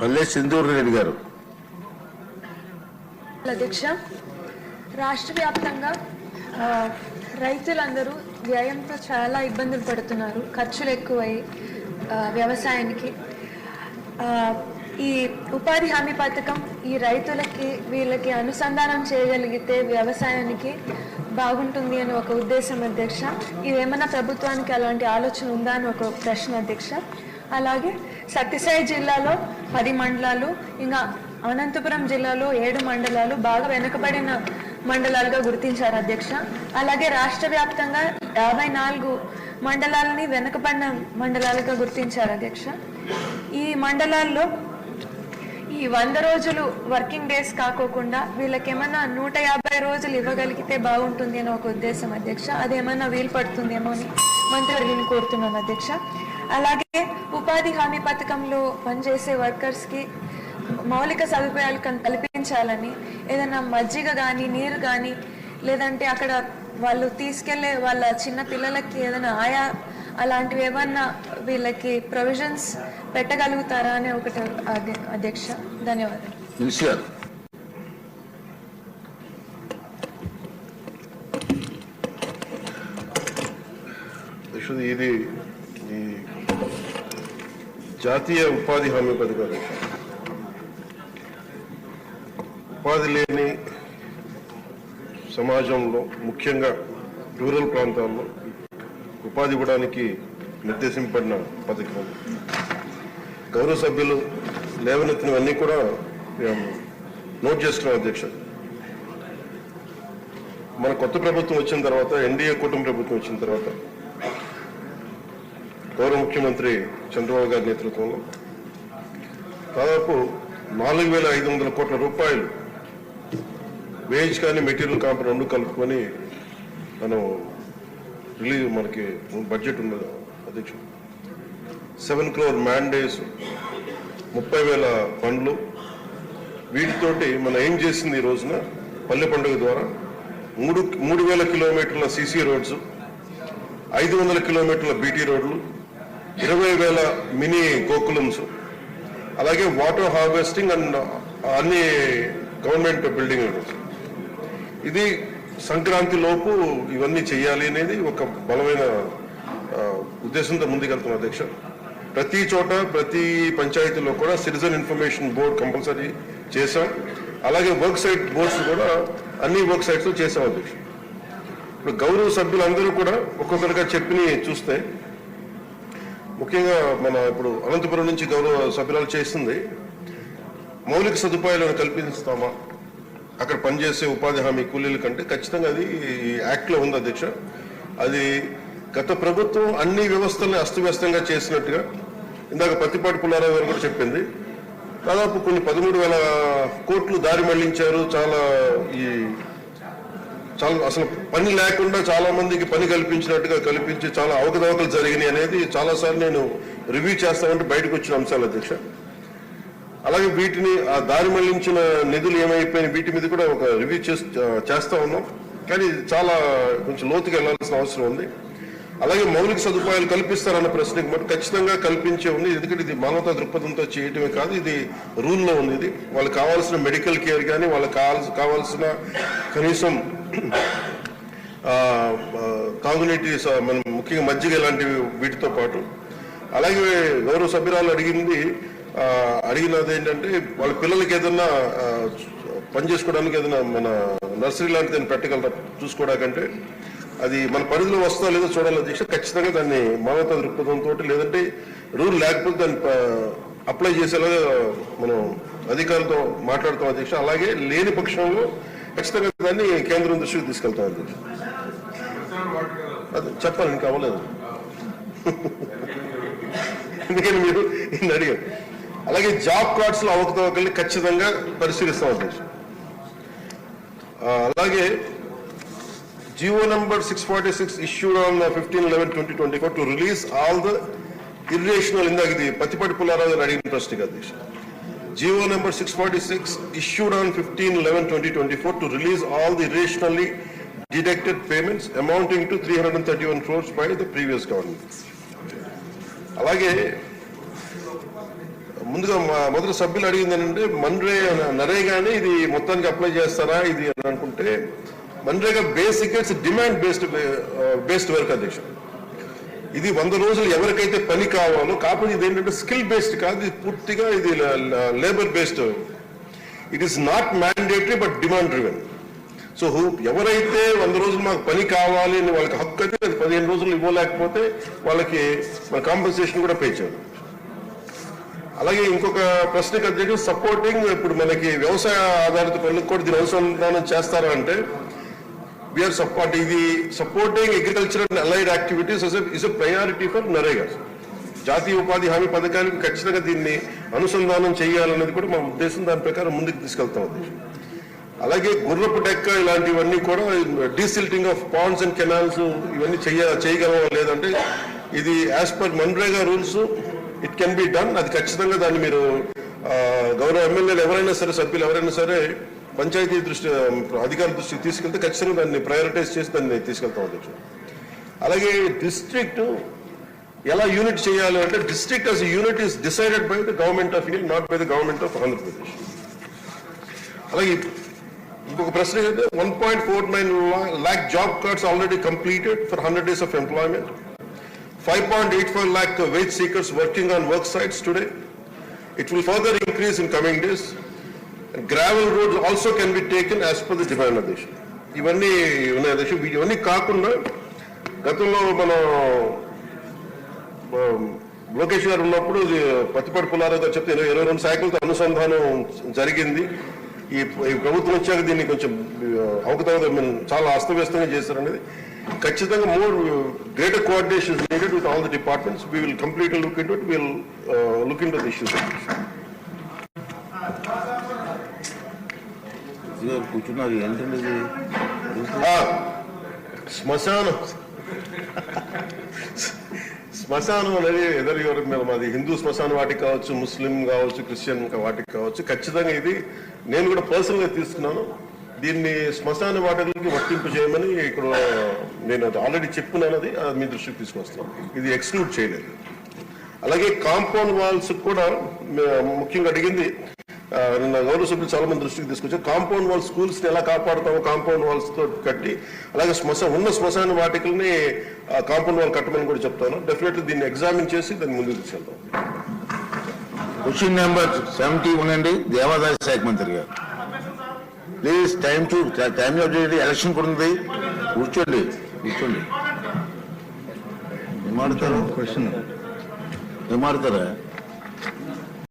పల్లె సింధూర్ రెడ్డి గారు. అధ్యక్ష రాష్ట్ర వ్యాప్తంగా ఆ, రైతులందరూ వ్యయంతో చాలా ఇబ్బందులు పడుతున్నారు. ఖర్చులు ఎక్కువై ఆ, వ్యవసాయానికి. ఆ, ఈ ఉపాధి హామీ పథకం ఈ రైతులకి వీళ్ళకి అనుసంధానం చేయగలిగితే వ్యవసాయానికి బాగుంటుంది అని ఒక ఉద్దేశం అధ్యక్ష. ఇదేమన్నా ప్రభుత్వానికి అలాంటి ఆలోచన ఉందా అని ఒక ప్రశ్న అధ్యక్ష. అలాగే సత్యసాయి జిల్లాలో పది మండలాలు ఇంకా అనంతపురం జిల్లాలో ఏడు మండలాలు బాగా వెనుకబడిన మండలాలుగా గుర్తించారు అధ్యక్ష. అలాగే రాష్ట్ర వ్యాప్తంగా యాభై నాలుగు మండలాలని వెనుకబడిన మండలాలుగా గుర్తించారు అధ్యక్ష. ఈ మండలాల్లో ఈ వంద రోజులు వర్కింగ్ డేస్ కాకోకుండా వీళ్ళకేమన్నా నూట యాభై రోజులు ఇవ్వగలిగితే బాగుంటుంది అని ఒక ఉద్దేశం అధ్యక్ష. అదేమన్నా వీలు పడుతుందేమో అని మంత్రివర్యుని కోరుతున్నాను అధ్యక్ష. అలాగే ఉపాధి హామీ పథకంలో పనిచేసే వర్కర్స్కి మౌలిక సదుపాయాలు కల్పించాలని ఏదైనా మజ్జిగ కానీ నీరు కానీ లేదంటే అక్కడ వాళ్ళు తీసుకెళ్ళే వాళ్ళ చిన్న పిల్లలకి ఏదైనా ఆయా అలాంటివి ఏమన్నా వీళ్ళకి ప్రొవిజన్స్ పెట్టగలుగుతారా అనే ఒకటి అధ్యక్ష ధన్యవాదాలు. ఇది జాతీయ ఉపాధి హామీ పథకాలు ఉపాధి లేని సమాజంలో ముఖ్యంగా రూరల్ ప్రాంతాల్లో ఉపాధి ఇవ్వడానికి నిర్దేశింపబడిన పథకం గౌరవ సభ్యులు లేవనెత్తినవన్నీ కూడా మేము నోట్ చేస్తున్నాం అధ్యక్ష. మన కొత్త ప్రభుత్వం వచ్చిన తర్వాత ఎన్డీఏ కూటమి ప్రభుత్వం వచ్చిన తర్వాత గౌరవ ముఖ్యమంత్రి చంద్రబాబు గారి నేతృత్వంలో దాదాపు నాలుగు వేల ఐదు వందల కోట్ల రూపాయలు వేజ్ కానీ మెటీరియల్ కాంప్ రెండు కలుపుకొని మనం రిలీజ్ మనకి బడ్జెట్ ఉన్నది అధ్యక్షుడు. సెవెన్ క్రోర్ మ్యాండేస్ ముప్పై వేల పండ్లు వీటితోటి మనం ఏం చేసింది ఈ రోజున? పల్లె పండుగ ద్వారా మూడు మూడు వేల కిలోమీటర్ల సీసీ రోడ్స్ ఐదు వందల కిలోమీటర్ల బీటీ రోడ్లు ఇరవై వేల మినీ గోకులమ్స్. అలాగే వాటర్ హార్వెస్టింగ్ అండ్ అన్ని గవర్నమెంట్ బిల్డింగ్ ఇది సంక్రాంతి లోపు ఇవన్నీ చేయాలి అనేది ఒక బలమైన ఉద్దేశంతో ముందుకెళ్తున్నాం అధ్యక్ష. ప్రతి చోట ప్రతి పంచాయతీలో కూడా సిటిజన్ ఇన్ఫర్మేషన్ బోర్డ్ కంపల్సరీ చేశాం. అలాగే వర్క్ సైట్ బోర్డ్స్ కూడా అన్ని వర్క్ సైట్స్ చేశాం అధ్యక్ష. ఇప్పుడు గౌరవ సభ్యులందరూ కూడా ఒక్కొక్కరిగా చెప్పి చూస్తే ముఖ్యంగా మన ఇప్పుడు అనంతపురం నుంచి గౌరవ సభ్యురాలు చేస్తుంది మౌలిక సదుపాయాలను కల్పిస్తామా? అక్కడ పనిచేసే ఉపాధి హామీ కూలీల కంటే ఖచ్చితంగా అది ఈ యాక్ట్లో ఉంది అధ్యక్ష. అది గత ప్రభుత్వం అన్ని వ్యవస్థల్ని అస్తవ్యస్తంగా చేసినట్టుగా ఇందాక పత్తిపాటి పుల్లారావు గారు కూడా చెప్పింది. దాదాపు కొన్ని పదమూడు వేల కోట్లు దారి మళ్ళించారు చాలా ఈ చాలా అసలు పని లేకుండా చాలా మందికి పని కల్పించినట్టుగా కల్పించి చాలా అవకతవకలు జరిగినాయి అనేది చాలా సార్లు నేను రివ్యూ చేస్తామంటే బయటకు వచ్చిన అంశాలు అధ్యక్ష. అలాగే వీటిని ఆ దారి మళ్ళించిన నిధులు ఏమైపోయినాయి వీటి మీద కూడా ఒక రివ్యూ చేస్తా ఉన్నాం. కానీ చాలా కొంచెం లోతుగా వెళ్ళాల్సిన అవసరం ఉంది. అలాగే మౌలిక సదుపాయాలు కల్పిస్తారన్న ప్రశ్నకి మటు ఖచ్చితంగా కల్పించే ఉంది. ఎందుకంటే ఇది మానవతా దృక్పథంతో చేయటమే కాదు ఇది రూల్లో ఉంది. ఇది వాళ్ళకి కావాల్సిన మెడికల్ కేర్ కానీ వాళ్ళకి కావాల్సిన కావాల్సిన కనీసం తాగునీటి మనం ముఖ్యంగా మజ్జిగ ఇలాంటివి వీటితో పాటు. అలాగే గౌరవ సభ్యురాలు అడిగింది అడిగినది ఏంటంటే వాళ్ళ పిల్లలకి ఏదన్నా పని చేసుకోవడానికి ఏదైనా మన నర్సరీ లాంటిది ఏదైనా పెట్టగలరా? చూసుకోవడానికంటే అది మన పరిధిలో వస్తుందో లేదో చూడాలి అధ్యక్ష ఖచ్చితంగా దాన్ని మానవతా దృక్పథంతో లేదంటే రూల్ లేకపోతే దాన్ని అప్లై చేసేలాగా మనం అధికారులతో మాట్లాడుతాం అధ్యక్ష అలాగే లేని పక్షంలో ఖచ్చితంగా దాన్ని కేంద్రం దృష్టికి తీసుకెళ్తాం అధ్యక్ష అది చెప్పాలి ఇంకా అవ్వలేదు. ఎందుకని మీరు ఇన్ని అడిగారు అలాగే జాబ్ కార్డ్స్లో అవకతవకల్ని ఖచ్చితంగా పరిశీలిస్తాం అధ్యక్ష అలాగే GO number six forty six issued on fifteen eleven twenty twenty four to release all the irrational ఇందాక ఇది పత్తిపాటి పుల్లారావు గారు అడిగిన ప్రశ్నకి అధ్యక్ష GO number six forty six issued on fifteen eleven twenty twenty four to release all the irrationally deducted payments amounting to three hundred thirty one fours by the previous government అలాగే ముందుగా మా మొదటి సభ్యులు అడిగింది ఏంటంటే మన్రే నరేగాని ఇది మొత్తానికి అప్లై చేస్తారా ఇది అని అనుకుంటే MNREGA basic it's demand based based work అధ్యక్ష. ఇది వంద రోజులు ఎవరికైతే పని కావాలో కాకపోతే ఇది ఏంటంటే స్కిల్ బేస్డ్ కాదు ఇది పూర్తిగా ఇది labour based it is not mandatory but demand driven so ఎవరైతే వంద రోజులు మాకు పని కావాలి అని వాళ్ళకి హక్కు అయితే అది పదిహేను రోజులు ఇవ్వలేకపోతే వాళ్ళకి మన కాంపెన్సేషన్ కూడా పే చేయాలి అలాగే ఇంకొక ప్రశ్నకు అధ్యక్షుడు సపోర్టింగ్ ఇప్పుడు మనకి వ్యవసాయ ఆధారిత పనులకు కూడా దీని అనుసంధానం చేస్తారా అంటే వీఆర్ సపోర్ట్ ఇది supporting agriculture activities allied a, is a priority for NREGA జాతీయ ఉపాధి హామీ పథకానికి ఖచ్చితంగా దీన్ని అనుసంధానం చేయాలన్నది కూడా మా ఉద్దేశం దాని ప్రకారం ముందుకు తీసుకెళ్తాం అలాగే గుర్రపు డెక్క ఇలాంటివన్నీ కూడా desilting of ponds and canals ఇవన్నీ చేయ చేయగలవా లేదంటే ఇది as per MNREGA rules it can be done అది ఖచ్చితంగా దాన్ని మీరు గౌరవ ఎమ్మెల్యేలు ఎవరైనా సరే సభ్యులు ఎవరైనా సరే పంచాయతీ దృష్టి అధికారుల దృష్టికి తీసుకెళ్తే ఖచ్చితంగా దాన్ని ప్రయారిటైజ్ చేసి దాన్ని తీసుకెళ్తాం అధ్యక్షుడు. అలాగే డిస్ట్రిక్ట్ ఎలా యూనిట్ చేయాలి అంటే district as unit is decided by the government of India not by the government of Andhra Pradesh అలాగే ఇంకొక ప్రశ్న ఏంటంటే one point four nine lakh job cards already completed for hundred days of employment five point eight five lakh wage seekers working on work sites today it will further increase in coming days gravel roads also can be taken as per the demand అధ్యక్ష ఇవన్నీ ఉన్నాయి అధ్యక్ష. ఇవన్నీ కాకుండా గతంలో మనం లోకేష్ గారు ఉన్నప్పుడు ఇది పత్తిపాటి గారు చెప్తే ఇరవై రెండు శాఖలతో అనుసంధానం జరిగింది. ఈ ప్రభుత్వం వచ్చాక దీన్ని కొంచెం ఆ, అవకతవక చాలా అస్తవ్యస్తంగా చేశారనేది. ఖచ్చితంగా more greater coordination needed with all the departments we will complete look into will look into the issues గారు కూర్చున్నారు ఏంటండి శ్మశానం శ్మశానం అనేది ఎదరు ఎవరు మీద మాది హిందూ శ్మశాన వాటికి కావచ్చు ముస్లిం కావచ్చు క్రిస్టియన్ వాటికి కావచ్చు ఖచ్చితంగా ఇది. నేను కూడా పర్సనల్గా తీసుకున్నాను. దీన్ని శ్మశాన వాటికి వర్తింపు చేయమని ఇక్కడ నేను ఆల్రెడీ చెప్పున్నాను అది. మీ దృష్టికి తీసుకొస్తాను. ఇది ఎక్స్క్లూడ్ చేయలేదు. అలాగే కాంపౌండ్ వాల్స్ కూడా ముఖ్యంగా అడిగింది. నిన్న గౌరవ సభ్యులు చాలా మంది దృష్టికి తీసుకొచ్చారు. కాంపౌండ్ వాల్ స్కూల్స్ని ఎలా కాపాడుతామో కాంపౌండ్ వాల్స్తో కట్టి అలాగే శ్మశ ఉన్న శ్మశాన వాటికల్ని కాంపౌండ్ వాల్ కట్టమని కూడా చెప్తాను. డెఫినెట్లీ దీన్ని ఎగ్జామిన్ చేసి దాన్ని ముందుకు తీసుకెళ్తాం. క్వశ్చన్ నెంబర్ సెవెంటీ వన్ అండి. దేవాదాయ శాఖ మంత్రి గారు. Please time to time election కూడా ఉంది. కూర్చోండి. కూర్చోండి. ఏం ఆడతారు క్వశ్చన్ ఏం ఆడతారా